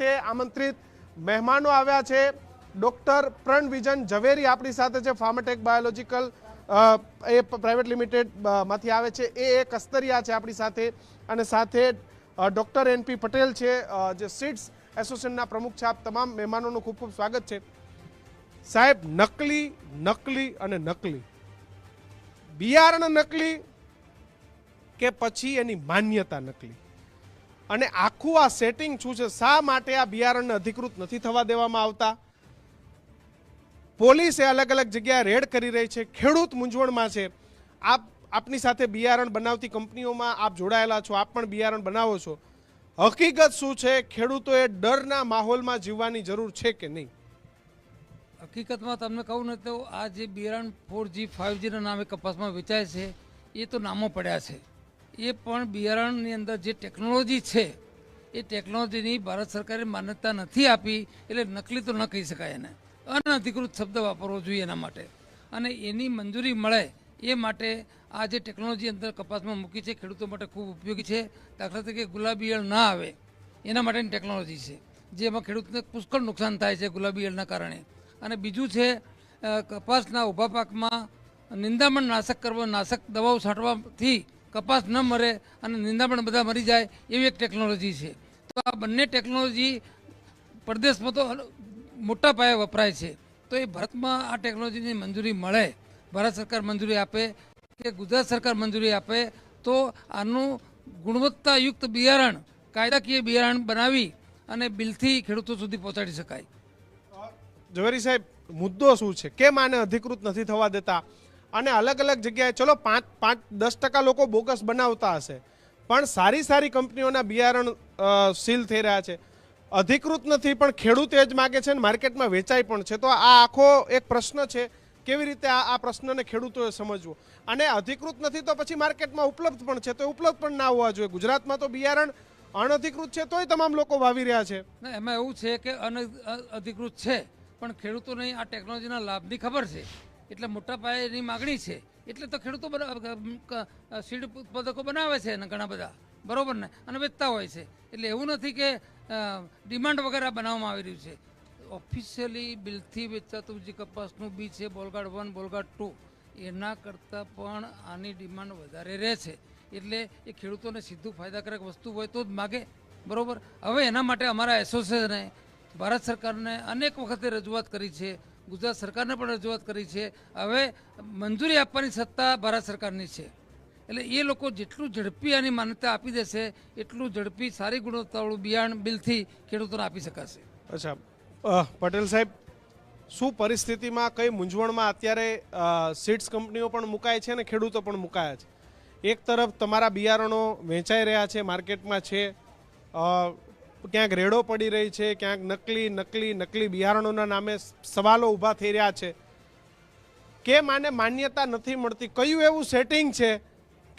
તે આમંત્રિત મહેમાનો આવ્યા છે. ડોક્ટર પ્રણ વિજન ઝવેરી આપણી સાથે છે. ફાર્મટેક બાયોલોજીકલ એ પ્રાઇવેટ લિમિટેડમાંથી આવે છે. એ એ કસ્તરિયા છે આપણી સાથે. અને સાથે ડૉક્ટર એનપી પટેલ છે. જે સીડ્સ એસોસિએશનના પ્રમુખ છે. આપ તમામ મહેમાનોનું ખૂબ ખૂબ સ્વાગત છે. સાહેબ, નકલી નકલી અને નકલી. બિયારણ નકલી કે પછી એની માન્યતા નકલી? અને આખું આ સેટિંગ શું છે? શા માટે આ બિયારણને અધિકૃત નથી થવા દેવામાં આવતા? પોલીસે અલગ અલગ જગ્યાએ રેડ કરી રહી છે, ખેડૂત મૂંઝવણમાં છે. આપ, આપની સાથે બિયારણ બનાવતી કંપનીઓમાં આપ જોડાયેલા છો, આપ પણ બિયારણ બનાવો છો. હકીકત શું છે? ખેડૂતોએ ડરના માહોલમાં જીવવાની જરૂર છે કે નહીં? હકીકતમાં તમને કહું ને તો આ જે બિયારણ ફોર જી ફાઇવ જીના નામે કપાસમાં વેચાય છે, એ તો નામો પડ્યા છે. એ પણ બિયારણની અંદર જે ટેકનોલોજી છે, એ ટેકનોલોજીની ભારત સરકારે માન્યતા નથી આપી, એટલે નકલી તો ન કહી શકાય એને. અનધિકૃત શબ્દ વાપરવો જોઈએ એના માટે. અને એની મંજૂરી મળે એ માટે આ જે ટેકનોલોજી અંદર કપાસમાં મૂકી છે, ખેડૂતો માટે ખૂબ ઉપયોગી છે. દાખલા તરીકે ગુલાબી ઈયળ ના આવે, એના માટેની ટેકનોલોજી છે. જેમાં ખેડૂતને પુષ્કળ નુકસાન થાય છે ગુલાબી ઈયળના કારણે. અને બીજું છે કપાસના ઊભા પાકમાં નિંદામણ નાશક કરવા, નાશક દવાઓ છાંટવાથી કપાસ ન મરે અને નિંદા પણ બધા મરી જાય એવી એક ટેકનોલોજી છે. તો આ બંને ટેકનોલોજી પરદેશમાં તો મોટા પાયે વપરાય છે. તો એ ભારતમાં આ ટેકનોલોજીની મંજૂરી મળે, ભારત સરકાર મંજૂરી આપે કે ગુજરાત સરકાર મંજૂરી આપે, તો આનું ગુણવત્તાયુક્ત બિયારણ, કાયદાકીય બિયારણ બનાવી અને બિલથી ખેડૂતો સુધી પહોંચાડી શકાય. ઝવેરી સાહેબ, મુદ્દો શું છે? કેમ આને અધિકૃત નથી થવા દેતા? અને અલગ અલગ જગ્યાએ ચલો પાંચ પાંચ, દસ ટકા લોકો બોગસ બનાવતા હશે. પણ સારી સારી કંપનીઓના બિયારણ સીલ થઈ રહ્યા છે. અધિકૃત નથી, પણ ખેડૂત એ જ માગે છે અને માર્કેટમાં વેચાય પણ છે. તો આ આખો એક પ્રશ્ન છે, કેવી રીતે આ આ પ્રશ્નને ખેડૂતોએ સમજવો? અને અધિકૃત નથી તો પછી માર્કેટમાં ઉપલબ્ધ પણ છે, તો ઉપલબ્ધ પણ ના હોવા જોઈએ. ગુજરાતમાં તો બિયારણ અનધિકૃત છે, તોય તમામ લોકો વાવી રહ્યા છે. એમાં એવું છે કે અનધિકૃત છે, પણ ખેડૂતોને આ ટેકનોલોજીના લાભની ખબર છે. એટલે મોટા પાયેની માગણી છે. એટલે તો ખેડૂતો સીડ ઉત્પાદકો બનાવે છે ને ઘણા બધા. બરોબર ને? અને વેચતા હોય છે. એટલે એવું નથી કે ડિમાન્ડ વગેરે બનાવવામાં આવી રહ્યું છે. ઓફિશિયલી બિલથી વેચાતું જે કપાસનું બી છે, બોલગાડ વન, બોલગાડ ટુ, એના કરતાં પણ આની ડિમાન્ડ વધારે રહે છે. એટલે એ ખેડૂતોને સીધું ફાયદાકારક વસ્તુ હોય તો જ માગે. બરોબર? હવે એના માટે અમારા એસોસિએશને, ભારત સરકારને અનેક વખતે રજૂઆત કરી છે. ગુજરાત સરકારને પણ રજૂઆત કરી છે. હવે મંજૂરી આપવાની સત્તા ભારત સરકારની છે. એટલે એ લોકો જેટલું ઝડપી આની માન્યતા આપી દેશે, એટલું ઝડપી સારી ગુણવત્તાવાળું બિયારણ બિલથી ખેડૂતોને આપી શકાશે. અચ્છા. પટેલ સાહેબ, શું પરિસ્થિતિમાં કઈ મૂંઝવણમાં અત્યારે સીડ્સ કંપનીઓ પણ મુકાય છે અને ખેડૂતો પણ મુકાયા છે? એક તરફ તમારા બિયારણો વેચાઈ રહ્યા છે, માર્કેટમાં છે. ક્યાંક રેડો પડી રહી છે, ક્યાંક નકલી નકલી નકલી બિયારણોના નામે સવાલો ઊભા થઈ રહ્યા છે. કેમ આને માન્યતા નથી મળતી? કયું એવું સેટિંગ છે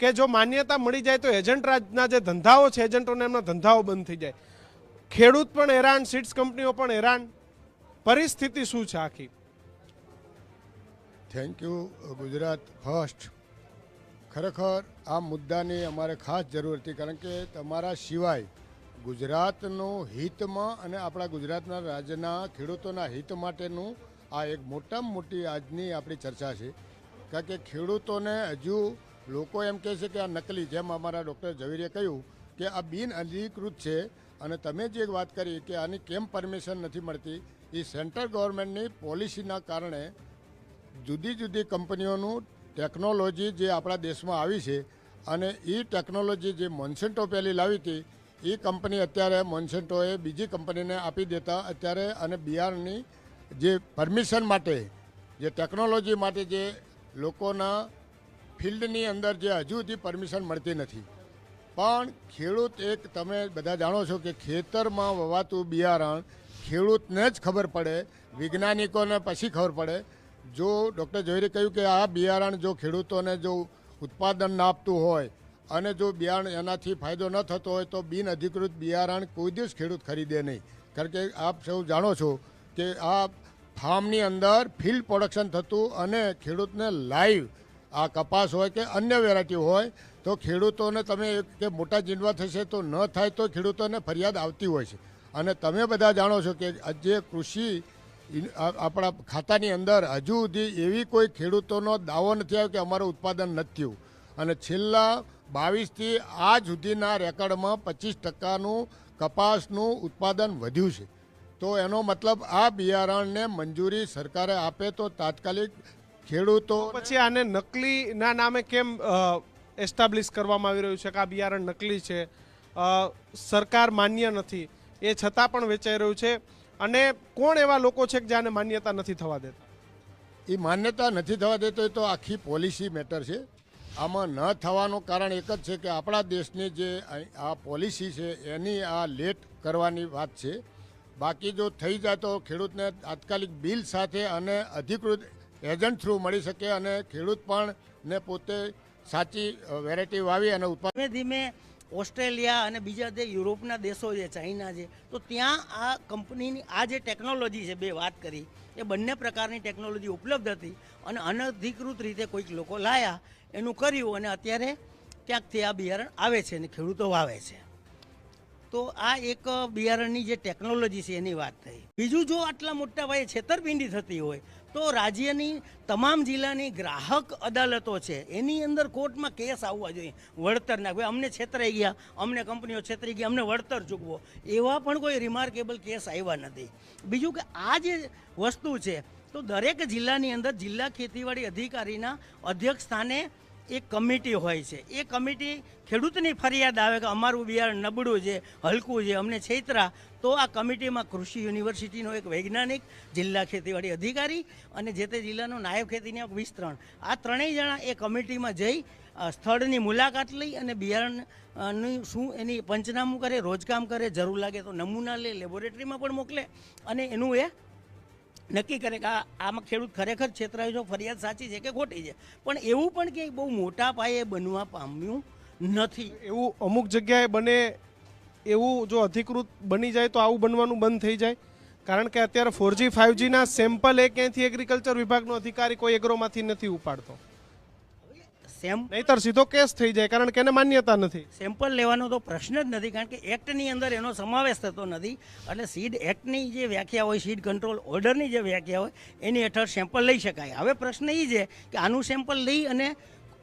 કે જો માન્યતા મળી જાય તો એજન્ટ રાજના જે ધંધાઓ છે, એજન્ટોને એમના ધંધાઓ બંધ થઈ જાય. ખેડૂત પણ હેરાન, સીડ્સ કંપનીઓ પણ હેરાન. પરિસ્થિતિ શું છે આખી? થેન્ક યુ ગુજરાત ફર્સ્ટ ખરેખર આ મુદ્દાની અમારે ખાસ જરૂર હતી, કારણ કે તમારા સિવાય ગુજરાતનું હિતમાં અને આપણા ગુજરાતના રાજ્યના ખેડૂતોના હિત માટેનું આ એક મોટામાં મોટી આજની આપણી ચર્ચા છે. કારણ કે ખેડૂતોને હજુ લોકો એમ કહે છે કે આ નકલી, જેમ અમારા ડૉક્ટર ઝવેરીએ કહ્યું કે આ બિન અધિકૃત છે. અને તમે જે વાત કરી કે આની કેમ પરમિશન નથી મળતી એ સેન્ટ્રલ ગવર્મેન્ટની પોલિસીના કારણે જુદી જુદી કંપનીઓનું ટેકનોલોજી જે આપણા દેશમાં આવી છે અને એ ટેકનોલોજી જે મોન્સેન્ટો પહેલી લાવી હતી એ કંપની અત્યારે મોન્સેન્ટોએ બીજી કંપનીને આપી દેતા અત્યારે અને બિયારણની જે પરમિશન માટે, જે ટેકનોલોજી માટે જે લોકોના ફિલ્ડની અંદર જે હજુ સુધી પરમિશન મળતી નથી. પણ ખેડૂત એક તમે બધા જાણો છો કે ખેતરમાં વવાતું બિયારણ ખેડૂતને જ ખબર પડે, વૈજ્ઞાનિકોને પછી ખબર પડે. જો ડૉક્ટર જોયરે કહ્યું કે આ બિયારણ જો ખેડૂતોને જો ઉત્પાદન ના આપતું હોય અને જો બિયારણ એનાથી ફાયદો ન થતો હોય તો બિન અધિકૃત બિયારણ કોઈ દિવસ ખેડૂત ખરીદે નહીં. કારણ કે આપ સૌ જાણો છો કે આ ફાર્મની અંદર ફિલ્ડ પ્રોડક્શન થતું અને ખેડૂતને લાઈવ આ કપાસ હોય કે અન્ય વેરાયટી હોય, તો ખેડૂતોને તમે કે મોટા જીંડવા થશે તો ન થાય તો ખેડૂતોને ફરિયાદ આવતી હોય છે. અને તમે બધા જાણો છો કે જે કૃષિ આપણા ખાતાની અંદર હજુ સુધી એવી કોઈ ખેડૂતોનો દાવો નથી આવ્યો કે અમારું ઉત્પાદન નથી થયું. અને છેલ્લા બાવીસથી આ સુધીના રેકર્ડમાં પચીસ ટકાનું કપાસનું ઉત્પાદન વધ્યું છે. તો એનો મતલબ આ બિયારણને મંજૂરી સરકારે આપે તો તાત્કાલિક ખેડૂતો પછી આને નકલીના નામે કેમ એસ્ટાબ્લિશ કરવામાં આવી રહ્યું છે કે આ બિયારણ નકલી છે? સરકાર માન્ય નથી. એ છતાં પણ વેચાઈ રહ્યું છે. અને કોણ એવા લોકો છે કે જેને માન્યતા નથી થવા દેતા? એ માન્યતા નથી થવા દેતો એ તો આખી પોલિસી મેટર છે. આમાં ન થવાનું કારણ એક જ છે કે આપણા દેશની જે આ- પોલિસી છે, એની આ લેટ કરવાની વાત છે. બાકી જો થઈ જાય તો ખેડૂતને તાત્કાલિક બિલ સાથે અને અધિકૃત એજન્ટ થ્રુ મળી શકે અને ખેડૂત પણ ને પોતે સાચી વેરાયટી વાવી અને ઉત્પાદન ધીમે ધીમે ઓસ્ટ્રેલિયા અને બીજા જે યુરોપના દેશો છે, ચાઇના છે, તો ત્યાં આ કંપનીની આ જે ટેકનોલોજી છે, બે વાત કરી, એ બંને પ્રકારની ટેકનોલોજી ઉપલબ્ધ હતી અને અનધિકૃત રીતે કોઈક લોકો લાયા, એનું કર્યું અને અત્યારે ક્યાંકથી આ બિયારણ આવે છે અને ખેડૂતો વાવે છે. તો આ એક બિયારણની જે ટેકનોલોજી છે, એની વાત થઈ. બીજું જો આટલા મોટા ભાઈ છેતરપિંડી થતી હોય તો રાજ્યની તમામ જિલ્લાની ગ્રાહક અદાલતો છે, એની અંદર કોર્ટમાં કેસ આવવા જોઈએ. વળતરના ભાઈ અમને છેતરાઈ ગયા, અમને કંપનીઓ છેતરી ગયા, અમને વળતર ચૂકવો. એવા પણ કોઈ રિમાર્કેબલ કેસ આવ્યા નથી. બીજું કે આ જે વસ્તુ છે, તો દરેક જિલ્લાની અંદર જિલ્લા ખેતીવાડી અધિકારીના અધ્યક્ષ સ્થાને એક કમિટી હોય છે. એ કમિટી ખેડૂતની ફરિયાદ આવે કે અમારું બિયારણ નબળું છે, હલકું છે, અમને છેતરા. તો આ કમિટીમાં કૃષિ યુનિવર્સિટીનો એક વૈજ્ઞાનિક, જિલ્લા ખેતીવાડી અધિકારી અને જે તે જિલ્લાનો નાયબ ખેતીનિયામક વિસ્તરણ. આ ત્રણેય જણા એ કમિટીમાં જઈ સ્થળની મુલાકાત લઈ અને બિયારણની શું એની પંચનામું કરે રોજકામ કરે, જરૂર લાગે તો નમૂના લે, લેબોરેટરીમાં પણ મોકલે અને એનું એ નક્કી કરે કે આમાં ખેડૂત ખરેખર છેતરાયો છે, ફરિયાદ સાચી છે કે ખોટી છે? પણ એવું પણ કે બહુ મોટા પાયે બનવા પામ્યું નથી. એવું અમુક જગ્યાએ બને, એવું જો અધિકૃત બની જાય તો આવું બનવાનું બંધ થઈ જાય. કારણ કે અત્યારે ફોરજી ફાઇવજીના સેમ્પલ એ ક્યાંયથી એગ્રીકલ્ચર વિભાગનો અધિકારી કોઈ એગ્રોમાંથી નથી ઉપાડતો. સેમ નહીતર સીધો કેસ થઈ જાય કારણ કે એને માન્યતા નથી. સેમ્પલ લેવાનો તો પ્રશ્ન જ નથી કારણ કે એક્ટની અંદર એનો સમાવેશ થતો નથી. એટલે સીડ એક્ટની જે વ્યાખ્યા હોય સીડ કંટ્રોલ ઓર્ડરની જે વ્યાખ્યા હોય એની હેઠળ સેમ્પલ લઈ શકાય. હવે પ્રશ્ન એ છે કે આનું સેમ્પલ લઈ અને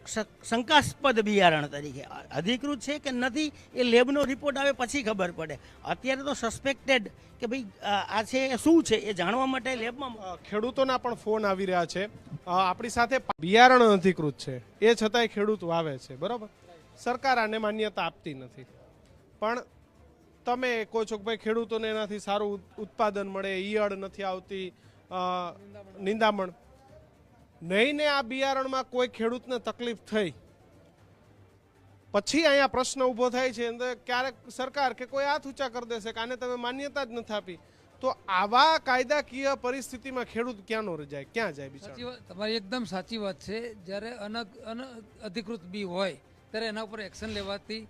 શંકાસ્પદ બિયારણ તરીકે. અધિકૃત છે કે નથી એ લેબનો રિપોર્ટ આવે પછી ખબર પડે. અત્યારે તો સસ્પેક્ટેડ કે ભાઈ આ છે એ શું છે એ જાણવા માટે લેબમાં ખેડૂતોના પણ ફોન આવી રહ્યા છે. આપણી સાથે બિયારણ અધિકૃત છે. એ છતાંય ખેડૂત વાવે છે, બરાબર? સરકાર આને માન્યતા આપતી નથી. પણ તમે કહો છો કે ભાઈ, ખેડૂતોને એનાથી સારું ઉત્પાદન મળે, ઈયળ નથી આવતી નિંદામણ. નહીં ને આ બિયારણમાં કોઈ ખેડૂતને તકલીફ થઈ. પછી અહીંયા પ્રશ્ન ઊભો થાય છે, અંદર ક્યારેક સરકાર કે કોઈ હાથ ઊંચા કરી દેશે કે આને તમે માન્યતા જ નથી આપી. તો આવા કાયદાકીય પરિસ્થિતિમાં ખેડૂત ક્યાંનો રજાય ક્યાં જાય તમારી એકદમ સાચી વાત છે. જ્યારે અન અધિકૃત બી હોય, ત્યારે એના ઉપર એક્શન લેવાતી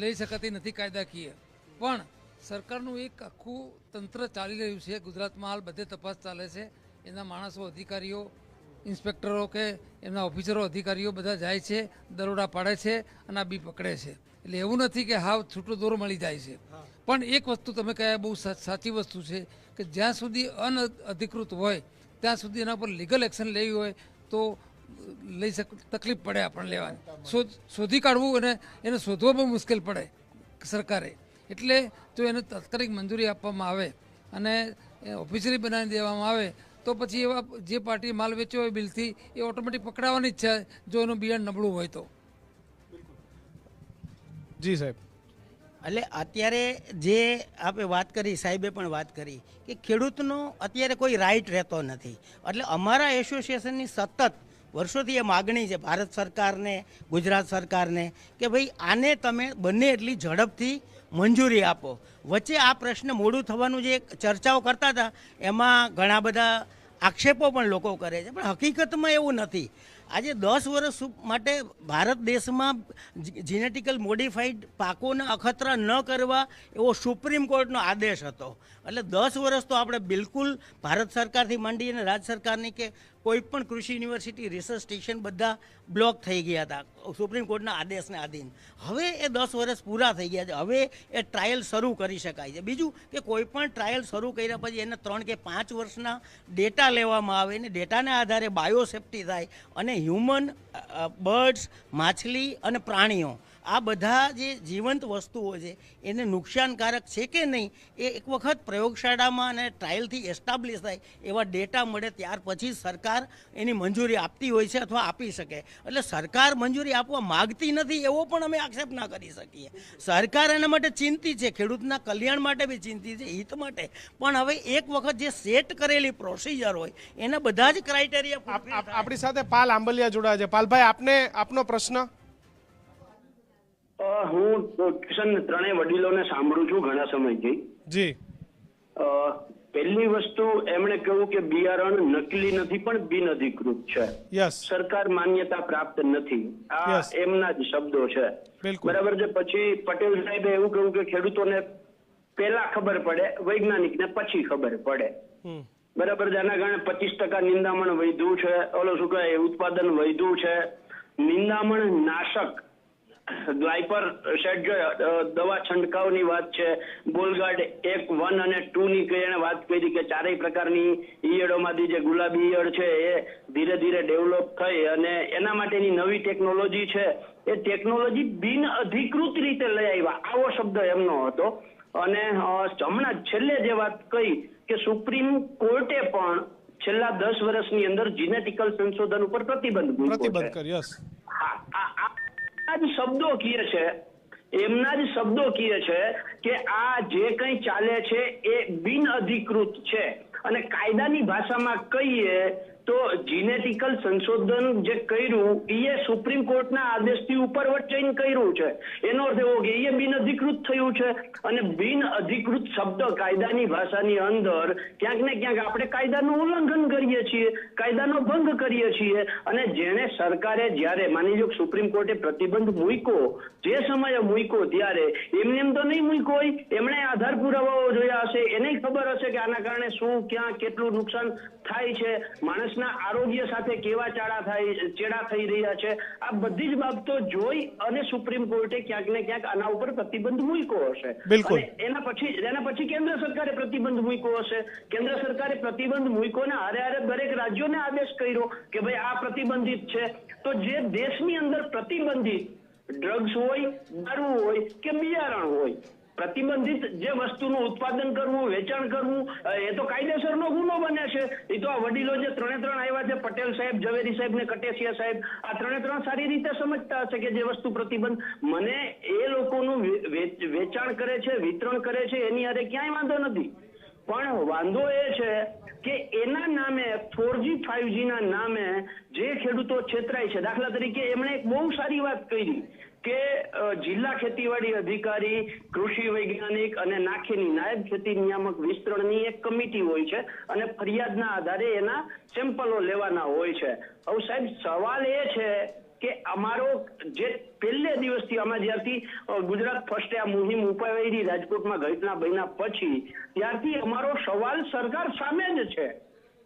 લઈ શકાતી નથી કાયદાકીય. પણ સરકારનું એક આખું તંત્ર ચાલી રહ્યું છે. ગુજરાતમાં હાલ બધે તપાસ ચાલે છે. એના માણસો, અધિકારીઓ ઇન્સ્પેક્ટરો કે એમના ઓફિસરો અધિકારીઓ બધા જાય છે દરોડા પાડે છે અને આ બી પકડે છે. એટલે એવું નથી કે હાવ છૂટો દોરો મળી જાય છે. પણ એક વસ્તુ તમે કહ્યા બહુ સાચી વસ્તુ છે કે જ્યાં સુધી અનઅધિકૃત હોય ત્યાં સુધી એના પર લીગલ એક્શન લેવી હોય તો લઈ શક તકલીફ પડે આપણને લેવાની. શોધ શોધી કાઢવું અને એને શોધવો બહુ મુશ્કેલ પડે સરકારે. એટલે જો એને તાત્કાલિક મંજૂરી આપવામાં આવે અને ઓફિસરી બનાવી દેવામાં આવે તો પછી એવા જે પાર્ટી માલ વેચ્યો હોય બિલથી એ ઓટોમેટિક પકડાવાની જ છે જો એનું બિયારણ નબળું હોય તો. જી સાહેબ. એટલે અત્યારે જે આપણે વાત કરી સાહેબે પણ વાત કરી કે ખેડૂતનો અત્યારે કોઈ રાઈટ રહેતો નથી. એટલે અમારા એસોસિએશનની સતત વર્ષોથી એ માગણી છે, ભારત સરકારને, ગુજરાત સરકારને, કે ભાઈ આને તમે બંને એટલી ઝડપથી મંજૂરી આપો. વચ્ચે આ પ્રશ્ન મોડું થવાનું જે ચર્ચાઓ કરતા હતા, એમાં ઘણા બધા આક્ષેપો પણ લોકો કરે છે. પણ હકીકતમાં એવું નથી. આજે દસ વર્ષ માટે ભારત દેશમાં જીનેટિકલ મોડિફાઈડ પાકોને અખતરા ન કરવા એવો સુપ્રીમ કોર્ટનો આદેશ હતો. એટલે દસ વર્ષ તો આપણે બિલકુલ ભારત સરકારથી માંડી અને રાજ્ય સરકારની કે કોઈ પણ કૃષિ યુનિવર્સિટી રિસર્ચ સ્ટેશન બધા બ્લોક થઈ ગયા હતા, સુપ્રીમ કોર્ટના આદેશને આધીન. હવે એ દસ વર્ષ પૂરા થઈ ગયા છે. હવે એ ટ્રાયલ શરૂ કરી શકાય છે. બીજું કે કોઈ પણ ટ્રાયલ શરૂ કર્યા પછી એને ત્રણ કે પાંચ વર્ષના ડેટા લેવામાં આવે અને ડેટાના આધારે બાયોસેફ્ટી થાય અને હ્યુમન બર્ડ્સ માછલી અને પ્રાણીઓ આ બધા જે જીવંત વસ્તુઓ છે એને નુકસાનકારક છે કે નહીં એ એક વખત પ્રયોગશાળામાં અને ટ્રાયલથી એસ્ટાબ્લિશ થાય એવા ડેટા મળે ત્યાર પછી સરકાર એની મંજૂરી આપતી હોય છે અથવા આપી શકે. એટલે સરકાર મંજૂરી આપવા માગતી નથી એવો પણ અમે આક્ષેપ ના કરી શકીએ. સરકાર એના માટે ચિંતિત છે ખેડૂતના કલ્યાણ માટે બી ચિંતિત છે હિત માટે. પણ હવે એક વખત જે સેટ કરેલી પ્રોસિજર હોય એના બધા જ ક્રાઇટેરિયા આપ- આપ- આપણી સાથે પાલ આંબલિયા જોડાયા છે. પાલભાઈ આપને આપનો પ્રશ્ન? હું કિશન ત્રણેય વડીલોને સાંભળું છું ઘણા સમયથી. જી. પહેલી વસ્તુ એમણે કહ્યું કે બિયારણ નકલી નથી પણ બિનઅધિકૃત છે. સરકાર માન્યતા પ્રાપ્ત નથી. આ એમના જ શબ્દો છે. બરાબર છે? પછી પટેલ સાહેબે એવું કહ્યું કે ખેડૂતોને પહેલા ખબર પડે વૈજ્ઞાનિકને પછી ખબર પડે. બરાબર એના કારણે પચીસ ટકા નિંદામણ વધ્યું છે. ઓલો શું કહે? ઉત્પાદન વધ્યું છે. નિંદામણ નાશક ગ્લાયપર સેટ અ, દવા છંટકાવની વાત છે બોલગાર્ડ એક વન અને ટુ ની એને વાત કરી કે ચારેય પ્રકારની ઈયળોમાંથી જે ગુલાબી ઈયળ છે એ ધીરે ધીરે ડેવલપ થઈ અને એના માટેની નવી ટેકનોલોજી છે એ ટેકનોલોજી બિન અધિકૃત રીતે લઈ આવ્યા. આવો શબ્દ એમનો હતો. અને હમણાં છેલ્લે જે વાત કહી કે સુપ્રીમ કોર્ટે પણ છેલ્લા દસ વર્ષની અંદર જીનેટિકલ સંશોધન ઉપર પ્રતિબંધ પ્રતિબંધ કર્યો હા, જ શબ્દો કીએ છે, એમના જ શબ્દો કીએ છે કે આ જે કંઈ ચાલે છે એ બિન અધિકૃત છે. અને કાયદાની ભાષામાં કહીએ તો જીનેટિકલ સંશોધન જે કર્યું એ સુપ્રીમ કોર્ટના આદેશથી ઉપર વચ્ચે કર્યું છે. એનો અર્થ એવો કે એ બિન અધિકૃત થયું છે અને બિન અધિકૃત શબ્દ કાયદાની ભાષાની અંદર ક્યાંક ને ક્યાંક આપણે કાયદાનું ઉલ્લંઘન કરીએ છીએ, કાયદાનો ભંગ કરીએ છીએ અને જેણે સરકારે જ્યારે માની લો સુપ્રીમ કોર્ટે પ્રતિબંધ મૂક્યો, જે સમયે મૂક્યો ત્યારે એમને એમ તો નહીં મૂક્યો હોય, એમણે આધાર પુરાવાઓ જોયા હશે, એને ખબર હશે કે આના કારણે શું, ક્યાં કેટલું નુકસાન થાય છે. માણસના આરોગ્ય સાથે કેવા ચાડા થાય ચેડા થઈ રહ્યા છે આ બધી જ બાબતો જોઈ અને સુપ્રીમ કોર્ટે ક્યાંક ને ક્યાંક આના ઉપર પ્રતિબંધ મૂક્યો હશે. બિલકુલ. અને એના પછી એના પછી કેન્દ્ર સરકારે પ્રતિબંધ મૂક્યો હશે? કેન્દ્ર સરકારે પ્રતિબંધ મૂક્યો ને હારે હારે દરેક રાજ્યોને આદેશ કર્યો કે ભાઈ આ પ્રતિબંધિત છે. તો જે દેશની અંદર પ્રતિબંધિત ડ્રગ્સ હોય દારૂ હોય કે બિયારણ હોય પ્રતિબંધિત જે વસ્તુનું ઉત્પાદન કરવું, વેચાણ કરવું એ તો કાયદેસરનો ગુનો બને છે. એ તો આ વડીલો જે ત્રણે ત્રણ આવ્યા છે, પટેલ સાહેબ, ઝવેરી સાહેબ ને કટેસિયા સાહેબ, આ ત્રણે ત્રણ સારી રીતે સમજતા હશે કે જે વસ્તુ પ્રતિબંધ મને એ લોકોનું વેચાણ કરે છે, વિતરણ કરે છે, એની અરે ક્યાંય વાંધો નથી. પણ વાંધો એ છે કે એના નામે ફોરજી ફાઈવજી ના નામે જે ખેડૂતો છેતરાય છે, દાખલા તરીકે એમણે એક બહુ સારી વાત કરી. કે જિલ્લા ખેતીવાડી અધિકારી, કૃષિ વૈજ્ઞાનિક અને નાખીની નાયબ ખેતી નિયામક વિસ્તરણની એક કમિટી હોય છે અને ફરિયાદના આધારે એના સેમ્પલો લેવાના હોય છે. હવે સાહેબ, સવાલ એ છે કે અમારો જે પહેલે દિવસથી અમે જ્યારથી ગુજરાત ફર્સ્ટે આ મુહિમ ઉપાડી રાજકોટમાં ઘટના બન્યા પછી, ત્યારથી અમારો સવાલ સરકાર સામે જ છે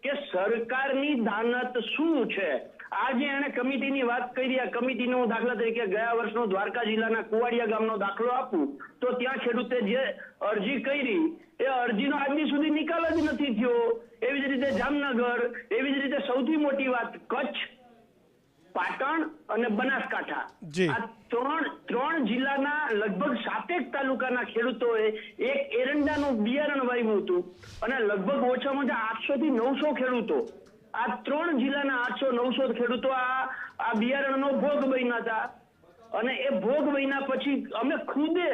કે સરકારની દાનત શું છે? આજે એને કમિટીની વાત કરી આ કમિટીનો દાખલા તરીકે ગયા વર્ષનો દ્વારકા જિલ્લાના કુવાડિયા ગામનો દાખલો આપું તો ત્યાં ખેડૂતે જે અરજી કરી એ અરજીનો આજની સુધી નિકાલ જ નથી થયો. એવી જ રીતે જામનગર એવી જ રીતે સૌથી મોટી વાત કચ્છ પાટણ અને બનાસકાંઠા. આ ત્રણ ત્રણ જિલ્લાના લગભગ સાતેક તાલુકાના ખેડૂતોએ એક એરંડાનું બિયારણ વાવ્યું હતું. અને લગભગ ઓછામાં ઓછા આઠસો થી નવસો ખેડૂતો આ ત્રણ જિલ્લાના આઠસો નવસો ખેડૂતો આ આ બિયારણનો ભોગ બન્યા હતા. અને એ ભોગ બન્યા પછી અમે ખુદે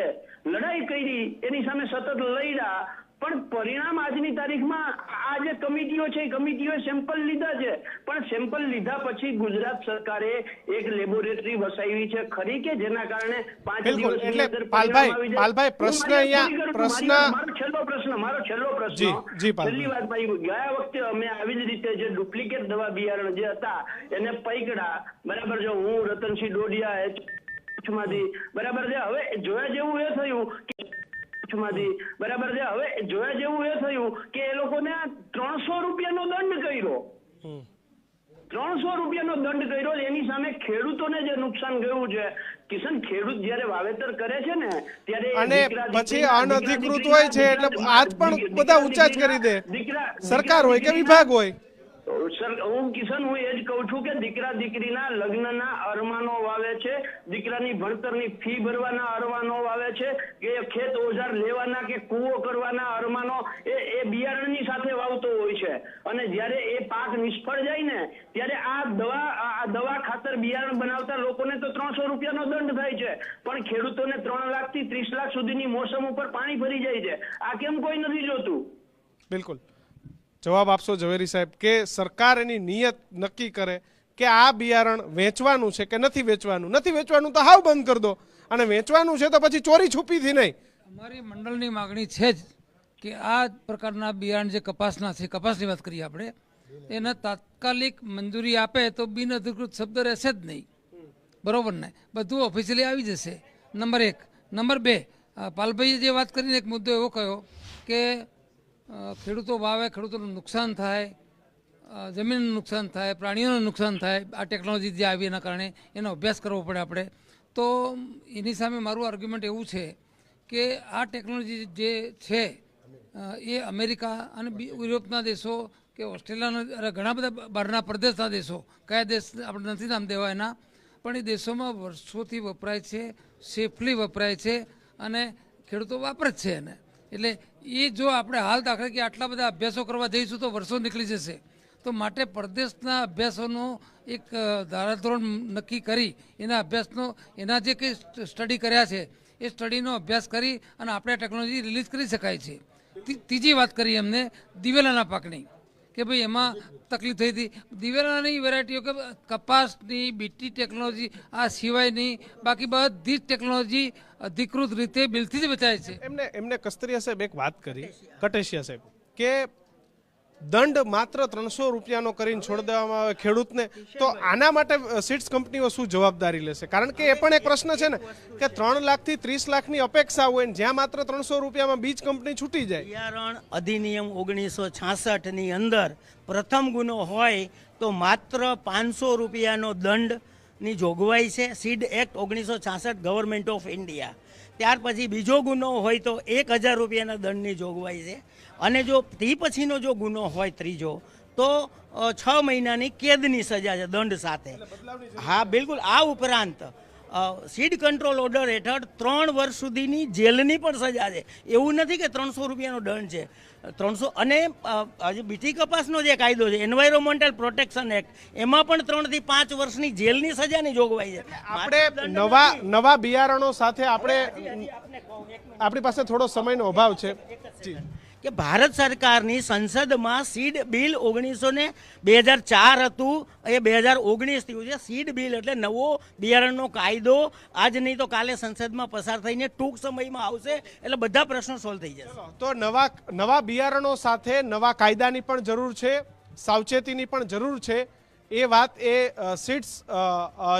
લડાઈ કરી, એની સામે સતત લડ્યા. પણ પરિણામ આજની તારીખમાં આ જે કમિટીઓ છે એ કમિટીઓએ સેમ્પલ લીધા છે પણ સેમ્પલ લીધા પછી ગુજરાત સરકારે એક લેબોરેટરી વસાવી છે ખરી કે જેના કારણે પાંચ. એટલે પાલભાઈ. પાલભાઈ, પ્રશ્ન અહીંયા-. પ્રશ્ન- મારો છેલ્લો પ્રશ્ન મારો છેલ્લો પ્રશ્ન. છેલ્લી વાત ભાઈ ગયા વખતે અમે આવી જ રીતે જે ડુપ્લિકેટ દવા બિયારણ જે હતા એને પૈકડા બરાબર જો હું રતનસિંહ ડોડિયા માંથી બરાબર છે હવે જોયા જેવું એ થયું કચ્છમાંથી. બરાબર છે? હવે જોયા જેવું એ થયું કે એ લોકોને ત્રણસો રૂપિયાનો દંડ કર્યો. ત્રણસો રૂપિયાનો દંડ કર્યો એની સામે ખેડૂતોને જે નુકસાન ગયું છે. કિશન ખેડૂત જ્યારે વાવેતર કરે છે ને ત્યારે અને પછી અનધિકૃત હોય છે એટલે આજ પણ બધા ઊંચા જ કરી દે. દીકરા સરકાર હોય કે વિભાગ હોય? હું કિશન, હું એ જ કહું છું કે દીકરા દીકરીના લગ્નના અરમાનો વાવે છે, દીકરાની ભણતરની ફી ભરવાના અરમાનો વાવે છે, કે ખેત ઓજાર લેવાના કે કૂવો કરવાના અરમાનો, એ એ બિયારણની સાથે વાવતો હોય છે. અને જ્યારે એ પાક નિષ્ફળ જાય ને, ત્યારે આ દવા આ દવા ખાતર બિયારણ બનાવતા લોકોને તો ત્રણસો રૂપિયાનો દંડ થાય છે. પણ ખેડૂતોને ત્રણ લાખથી ત્રીસ લાખ સુધીની મોસમ ઉપર પાણી ભરી જાય છે. આ કેમ કોઈ નથી જોતું? બિલકુલ. જવાબ આપશો ઝવેરી સાહેબ કે સરકાર એની નિયત નક્કી કરે કે આ બિયારણ વેચવાનું છે કે નથી વેચવાનું? નથી વેચવાનું તો હાવ બંધ કરી દો. અને વેચવાનું છે તો પછી ચોરી છુપીથી નહીં. અમારી મંડળની માગણી છે જ કે આ પ્રકારના બિયારણ જે કપાસના છે, કપાસની વાત કરીએ આપણે એને તાત્કાલિક મંજૂરી આપે તો બિન અધિકૃત શબ્દ રહેશે જ નહીં. બરોબર ને? બધું ઓફિશિયલી આવી જશે. નંબર એક. નંબર બે પાલભાઈએ જે વાત કરીને એક મુદ્દો એવો કહ્યો કે ખેડૂતો વાવે, ખેડૂતોનું નુકસાન થાય જમીનનું નુકસાન થાય, પ્રાણીઓનું નુકસાન થાય, આ ટેકનોલોજી જે આવી એના કારણે એનો અભ્યાસ કરવો પડે આપણે. તો એની સામે મારું આર્ગ્યુમેન્ટ એવું છે કે આ ટેકનોલોજી જે છે એ અમેરિકા અને યુરોપના દેશો કે ઓસ્ટ્રેલિયાના ઘણા બધા બહારના પ્રદેશના દેશો, કયા દેશ આપણે નથી નામ દેવા એના, પણ એ દેશોમાં વર્ષોથી વપરાય છે સેફલી વપરાય છે અને ખેડૂતો વાપરે જ છે એને. એટલે એ જો આપણે હાલ દાખલા કે આટલા બધા અભ્યાસો કરવા જઈશું તો વર્ષો નીકળી જશે. તો માટે પરદેશના અભ્યાસોનો એક ધારાધોરણ નક્કી કરી, એના અભ્યાસનો, એના જે કંઈ સ્ટડી કર્યા છે, એ સ્ટડીનો અભ્યાસ કરી અને આપણે ટેકનોલોજી રિલીઝ કરી શકાય છે. ત્રીજી વાત કરી એમને, દિવેલાના પાકની. કે ભાઈ એમાં તકલીફ થઈ હતી. દિવેલાની વેરાયટીઓ કે કપાસની, બીટી ટેકનોલોજી, આ સિવાયની બાકી બધી જ ટેકનોલોજી અધિકૃત રીતે બિલથી જ બચાય છે. એમને એમને કસ્તરિયા સાહેબ એક વાત કરી, કટેશિયા સાહેબ, કે દંડ માત્ર ત્રણસો રૂપિયાનો કરીને છોડી દેવામાં આવે ખેડૂતને, તો આના માટે સીડ્સ કંપનીઓ શું જવાબદારી લેશે? કારણ કે એ પણ એક પ્રશ્ન છે ને, કે ત્રણ લાખથી ત્રીસ લાખની અપેક્ષા હોય ને, જ્યાં માત્ર ત્રણસો રૂપિયામાં બીજ કંપની છૂટી જાય. બિયારણ અધિનિયમ ઓગણીસો છાસઠની અંદર પ્રથમ ગુનો હોય, તો માત્ર પાંચસો રૂપિયાનો દંડની જોગવાઈ છે. સીડ એક્ટ ઓગણીસો છાસઠ ગવર્મેન્ટ ઓફ ઇન્ડિયા. ત્યાર પછી બીજો ગુનો હોય તો એક હજાર રૂપિયાના દંડની જોગવાઈ છે. અને જો તે પછીનો જો ગુનો હોય ત્રીજો તો છ મહિનાની કેદની સજા છે દંડ સાથે. હા બિલકુલ. આ ઉપરાંત સીડ કંટ્રોલ ઓર્ડર હેઠળ ત્રણ વર્ષ સુધીની જેલની પણ સજા છે. એવું નથી કે ત્રણસો રૂપિયાનો દંડ છે. ત્રણસો અને આજે બીટી કપાસનો જે કાયદો છે એન્વાયરોમેન્ટલ પ્રોટેક્શન એક્ટ એમાં પણ ત્રણથી પાંચ વર્ષની જેલની સજાની જોગવાઈ છે. આપણે નવા નવા બિયારણો સાથે આપણે આપણી પાસે થોડો સમયનો અભાવ છે. કે ભારત સરકારની સંસદમાં સીડ બિલ ઓગણીસો ને બે હજાર ચાર હતું. એ બે હજાર ઓગણીસ થયું છે. સીડ બિલ એટલે નવો બિયારણનો કાયદો. આજ નહીં તો કાલે સંસદમાં પસાર થઈને ટૂંક સમયમાં આવશે. એટલે બધા પ્રશ્નો સોલ્વ થઈ જશે. તો નવા નવા બિયારણો સાથે નવા કાયદાની પણ જરૂર છે. સાવચેતીની પણ જરૂર છે. એ વાત એ સીડ્સ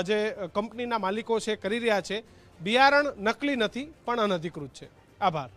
જે કંપનીના માલિકો છે કરી રહ્યા છે. બિયારણ નકલી નથી, પણ અનધિકૃત છે. આભાર.